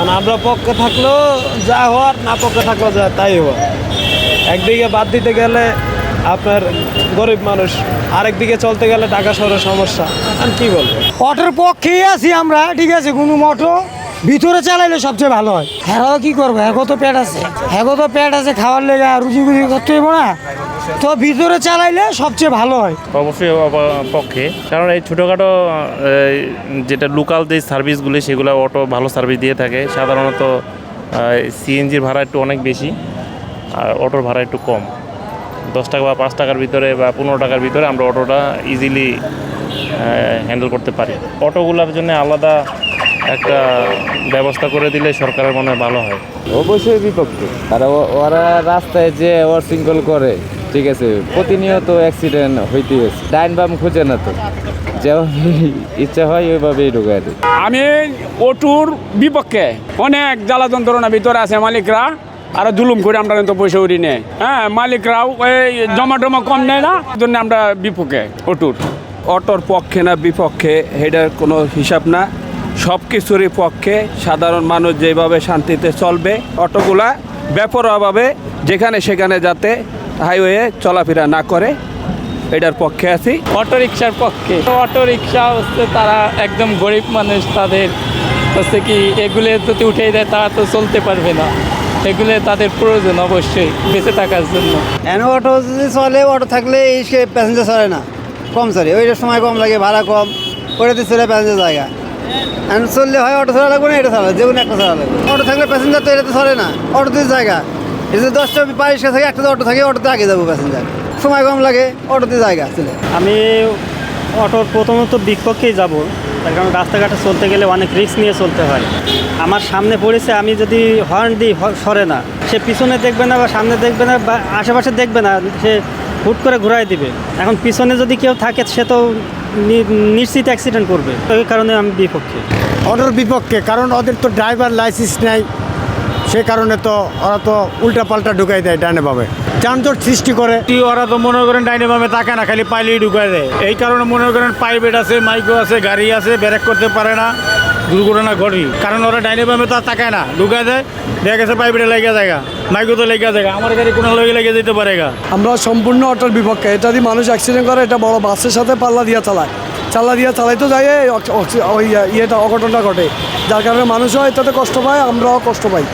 কারণ আমরা পক্ষে থাকলেও যা হওয়ার, না পক্ষে থাকলেও যা তাই হওয়ার একদিকে বাদ দিতে গেলে আপনার গরিব মানুষ, আরেকদিকে চলতে গেলে টাকা শহরের সমস্যা। আমি কি বলব? অটোর পক্ষেই আছি আমরা, ঠিক আছে, কোনো অটো ভিতরে চালাইলে সবচেয়ে ভালো হয়। হ্যাঁ কি করব? হ্যাঁ তো পেট আছে। হ্যাঁ তো পেট আছে, খাওয়ার লেগে রুজি গুজি করতে হইব না। তো ভিতরে চালাইলে সবচেয়ে ভালো হয়। অবশ্যই পক্ষে। কারণ এই ছোটোখাটো যেটা লোকাল যে সার্ভিসগুলি সেগুলো অটো ভালো সার্ভিস দিয়ে থাকে। সাধারণত সিএনজির ভাড়া একটু অনেক বেশি আর অটোর ভাড়া একটু কম। দশ টাকা বা পাঁচ টাকার ভিতরে বা পনেরো টাকার ভিতরে আমরা অটোটা ইজিলি হ্যান্ডেল করতে পারি। অটোগুলোর জন্য আলাদা একটা ব্যবস্থা করে দিলে সরকারের মনে হয় ভালো হয়। অবশ্যই বিপক্ষে। আর ওরা রাস্তায় যে ওভারসিঙ্গল করে ঠিক আছে প্রতিনিয়ত অ্যাক্সিডেন্ট হইতে আছে। ডাইন বাম খুঁজে না তো। যেমন ইচ্ছা হয় ওইভাবেই ঢুকায় দেয় আমি ওটুর বিপক্ষে অনেক জ্বালা যন্ত্রণা ভিতরে আছে মালিকরা আর জুলুম করে আমরা কিন্তু পয়সা উড়ি নেই। হ্যাঁ মালিকরাও এই জমা টমা কম নেয় না জন্য আমরা বিপক্ষে ওটুর অটোর পক্ষে না বিপক্ষে এটার কোনো হিসাব না। সব কিছুরই পক্ষে সাধারণ মানুষ যেভাবে শান্তিতে চলবে অটোগুলা বেপরোয়াভাবে যেখানে সেখানে যাতে হাইওয়ে চলাফেরা না করে এটার পক্ষে আছি। অটো রিক্সার পক্ষে। অটো রিক্সা হচ্ছে তারা একদম গরিব মানুষ তাদের হচ্ছে কি এগুলো যদি উঠে দেয় তারা তো চলতে পারবে না। এগুলো তাদের প্রয়োজন অবশ্যই বেঁচে থাকার জন্য। এন অটো যদি চলে অটো থাকলে এই সে প্যাসেঞ্জার চলে না। কম চলে ওইটার সময় কম লাগে ভাড়া কম ওইটাতে চলে প্যাসেঞ্জার জায়গা। এন চললে হয় অটো চলা লাগবে না এটা চলা যে কোনো একটা চলা লাগবে। অটো থাকলে প্যাসেঞ্জার তো এটা তো চলে না অটো অটোতে জায়গা। এটা যদি দশটা বাইশটা থাকে একটা অটো থাকে অটোতে আগে যাব প্যাসেঞ্জার সময় কম লাগে অটোতে জায়গা চলে আমি অটোর প্রথমত বিপক্ষেই যাব তার কারণ রাস্তাঘাটে চলতে গেলে অনেক রিস্ক নিয়ে চলতে হয়। আমার সামনে পড়েছে আমি যদি হর্ন দিই সরে না সে পিছনে দেখবে না বা সামনে দেখবে না বা আশেপাশে দেখবে না সে হুট করে ঘুরাই দিবে। এখন পিছনে যদি কেউ থাকে সে তো নি- নিশ্চিত অ্যাক্সিডেন্ট করবে। তো কারণে আমি বিপক্ষে। অটোর বিপক্ষে কারণ ওদের তো ড্রাইভার লাইসেন্স নেই সে কারণে তো ওরা তো উল্টা পাল্টা ঢুকাই দেয় ডাইনে ভাবে যানজট সৃষ্টি করে। ওরা তো মনে করেন ডাইনে বামে তাকায় না খালি পাইলেই ঢুকাই দেয়। এই কারণে মনে করেন প্রাইভেট আছে মাইকো আছে গাড়ি আছে ব্রেক করতে পারে না। দুর্ঘটনা ঘটি কারণ ওরা ডাইনে বামে তো আর তাকায় না ঢুকায় দেয়। দেখা গেছে প্রাইভেটে লেগে জায়গা মাইকো তো লেগে জায়গা আমার গাড়ি কোনো লগে লেগে যেতে পারে গা। আমরা সম্পূর্ণ অটোর বিপক্ষে। এটা যদি মানুষ অ্যাক্সিডেন্ট করে এটা বড় বাসের সাথে পাল্লা দিয়ে চালায়। চাল্লা দিয়ে চালাইতে যায় ইয়েটা অঘটনটা ঘটে। যার কারণে মানুষও এটাতে কষ্ট পায় আমরাও কষ্ট পাই।